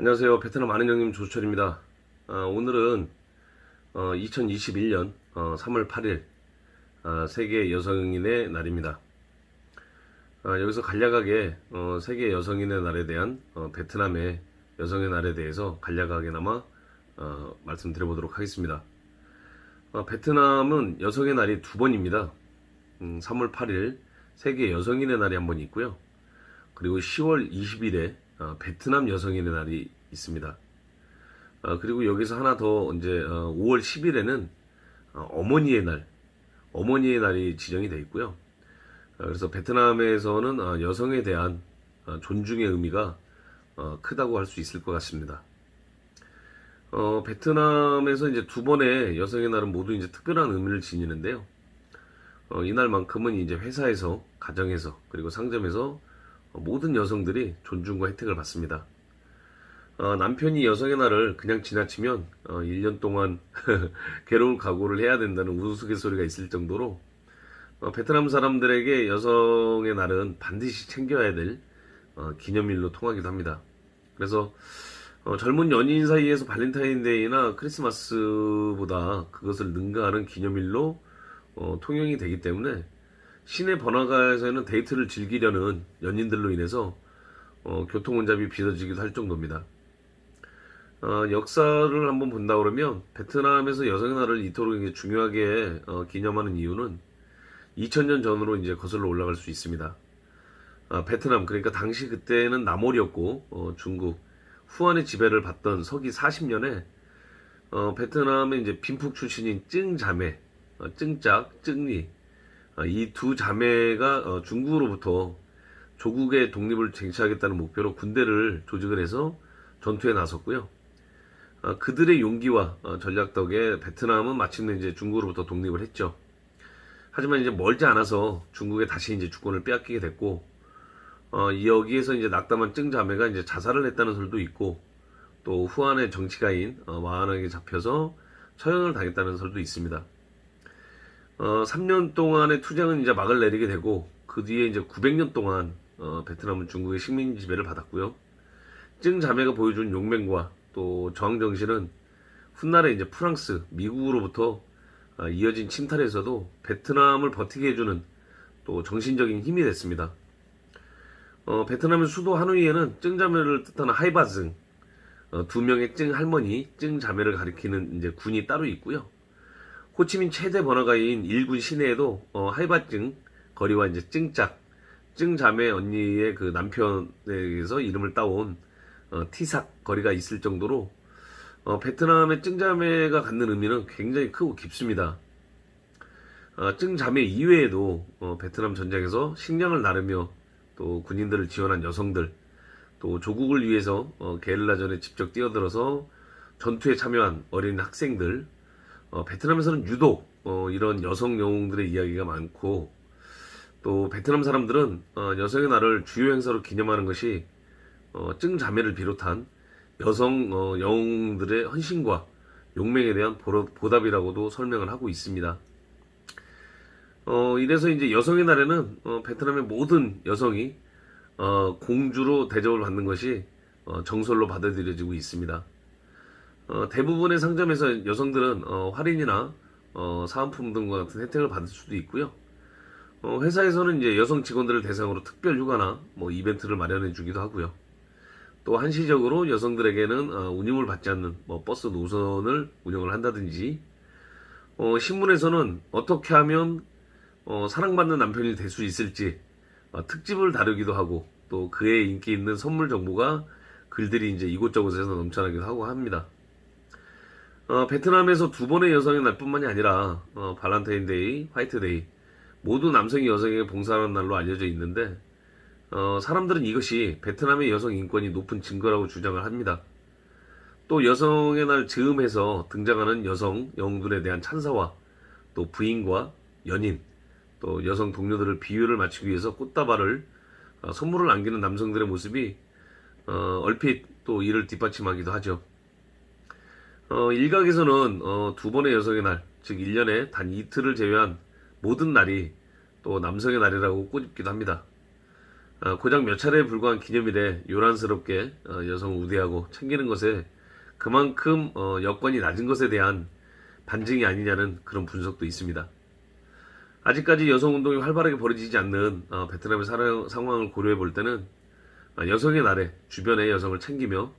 안녕하세요. 베트남 아는 형님 조철입니다. 아, 오늘은 2021년 3월 8일 아, 세계 여성인의 날입니다. 아, 여기서 간략하게 어, 세계 여성인의 날에 대한 어, 베트남의 여성의 날에 대해서 간략하게나마 어, 말씀드려 보도록 하겠습니다. 어, 베트남은 여성의 날이 두 번입니다. 음, 3월 8일 세계 여성인의 날이 한 번 있고요. 그리고 10월 20일에 어, 베트남 여성인의 날이 있습니다. 어, 그리고 여기서 하나 더 이제 어, 5월 10일에는 어, 머니의 날, 어머니의 날이 지정이 되어 있고요. 어, 그래서 베트남에서는 어, 여성에 대한 어, 존중의 의미가 어, 크다고 할 수 있을 것 같습니다. 어, 베트남에서 이제 두 번의 여성의 날은 모두 이제 특별한 의미를 지니는데요. 어, 이날만큼은 이제 회사에서, 가정에서, 그리고 상점에서 어, 모든 여성들이 존중과 혜택을 받습니다. 어, 남편이 여성의 날을 그냥 지나치면 어, 1년 동안 괴로운 각오를 해야 된다는 우스갯소리가 있을 정도로 어, 베트남 사람들에게 여성의 날은 반드시 챙겨야 될 어, 기념일로 통하기도 합니다. 그래서 어, 젊은 연인 사이에서 발렌타인데이나 크리스마스보다 그것을 능가하는 기념일로 어, 통용이 되기 때문에 시내 번화가에서는 데이트를 즐기려는 연인들로 인해서 어, 교통 혼잡이 빚어지기도 할 정도입니다. 어, 역사를 한번 본다 그러면 베트남에서 여성의 날을 이토록 중요하게 어, 기념하는 이유는 2000년 전으로 이제 거슬러 올라갈 수 있습니다. 아, 베트남 그러니까 당시 그때는 남월이었고 어, 중국 후한의 지배를 받던 서기 40년에 어, 베트남의 이제 빈풍 출신인 증 자매, 어, 증짝, 증리 이 두 자매가 어, 중국으로부터 조국의 독립을 쟁취하겠다는 목표로 군대를 조직을 해서 전투에 나섰고요. 아, 그들의 용기와 어, 전략 덕에 베트남은 마침내 이제 중국으로부터 독립을 했죠. 하지만 이제 멀지 않아서 중국에 다시 이제 주권을 빼앗기게 됐고, 어, 여기에서 이제 낙담한 증 자매가 이제 자살을 했다는 설도 있고, 또 후한의 정치가인 어, 마하나에게 잡혀서 처형을 당했다는 설도 있습니다. 어, 3년 동안의 투쟁은 이제 막을 내리게 되고, 그 뒤에 이제 900년 동안 어, 베트남은 중국의 식민 지배를 받았고요. 증 자매가 보여준 용맹과 또 저항 정신은 훗날에 이제 프랑스, 미국으로부터 아, 이어진 침탈에서도 베트남을 버티게 해주는 또 정신적인 힘이 됐습니다. 어, 베트남의 수도 하노이에는 증 자매를 뜻하는 하이바증 어, 두 명의 증 할머니, 증 자매를 가리키는 이제 군이 따로 있고요. 호치민 최대 번화가인 일군 시내에도 어, 하이바증 거리와 이제 증짝, 증 자매 언니의 그 남편에게서 이름을 따온 어, 티삭 거리가 있을 정도로 어, 베트남의 증자매가 갖는 의미는 굉장히 크고 깊습니다. 어, 증자매 이외에도 어, 베트남 전쟁에서 식량을 나르며 또 군인들을 지원한 여성들, 또 조국을 위해서 어, 게릴라전에 직접 뛰어들어서 전투에 참여한 어린 학생들, 어, 베트남에서는 유독 어, 이런 여성 영웅들의 이야기가 많고 또 베트남 사람들은 어, 여성의 날을 주요 행사로 기념하는 것이 어, 증자매를 비롯한 여성 어, 영웅들의 헌신과 용맹에 대한 보답이라고도 설명을 하고 있습니다. 어, 이래서 이제 여성의 날에는 어, 베트남의 모든 여성이 어, 공주로 대접을 받는 것이 어, 정설로 받아들여지고 있습니다. 어, 대부분의 상점에서 여성들은 어, 할인이나 어, 사은품 등과 같은 혜택을 받을 수도 있고요. 어, 회사에서는 이제 여성 직원들을 대상으로 특별 휴가나 뭐 이벤트를 마련해 주기도 하고요. 또 한시적으로 여성들에게는 어, 운임을 받지 않는 뭐 버스 노선을 운영을 한다든지 어, 신문에서는 어떻게 하면 어, 사랑받는 남편이 될 수 있을지 어, 특집을 다루기도 하고 또 그의 인기 있는 선물 정보가 글들이 이제 이곳저곳에서 넘쳐나기도 하고 합니다. 어, 베트남에서 두 번의 여성의 날뿐만이 아니라 어, 발란타인데이, 화이트데이 모두 남성이 여성에게 봉사하는 날로 알려져 있는데 어, 사람들은 이것이 베트남의 여성 인권이 높은 증거라고 주장을 합니다. 또 여성의 날 즈음해서 등장하는 여성 영웅들에 대한 찬사와 또 부인과 연인 또 여성 동료들을 비율을 맞추기 위해서 꽃다발을 어, 선물을 남기는 남성들의 모습이 어, 얼핏 또 이를 뒷받침하기도 하죠. 어, 일각에서는 어, 두 번의 여성의 날, 즉 1년에 단 이틀을 제외한 모든 날이 또 남성의 날이라고 꼬집기도 합니다. 아, 고작 몇 차례에 불과한 기념일에 요란스럽게 어, 여성을 우대하고 챙기는 것에 그만큼 어, 여건이 낮은 것에 대한 반증이 아니냐는 그런 분석도 있습니다. 아직까지 여성 운동이 활발하게 벌어지지 않는 어, 베트남의 사랑- 상황을 고려해 볼 때는 아, 여성의 날에 주변의 여성을 챙기며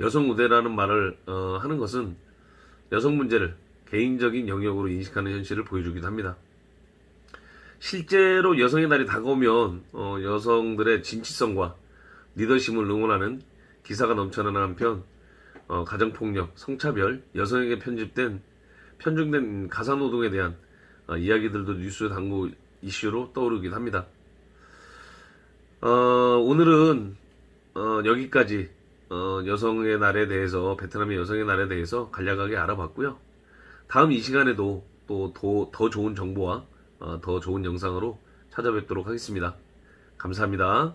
여성 우대라는 말을 어, 하는 것은 여성 문제를 개인적인 영역으로 인식하는 현실을 보여주기도 합니다. 실제로 여성의 날이 다가오면 어, 여성들의 진취성과 리더십을 응원하는 기사가 넘쳐나는 한편 어, 가정폭력, 성차별, 여성에게 편집된 편중된 가사노동에 대한 어, 이야기들도 뉴스 당구 이슈로 떠오르기도 합니다. 어, 오늘은 어, 여기까지 어, 여성의 날에 대해서 베트남의 여성의 날에 대해서 간략하게 알아봤고요. 다음 이 시간에도 또더 좋은 정보와 어, 더 좋은 영상으로 찾아뵙도록 하겠습니다. 감사합니다.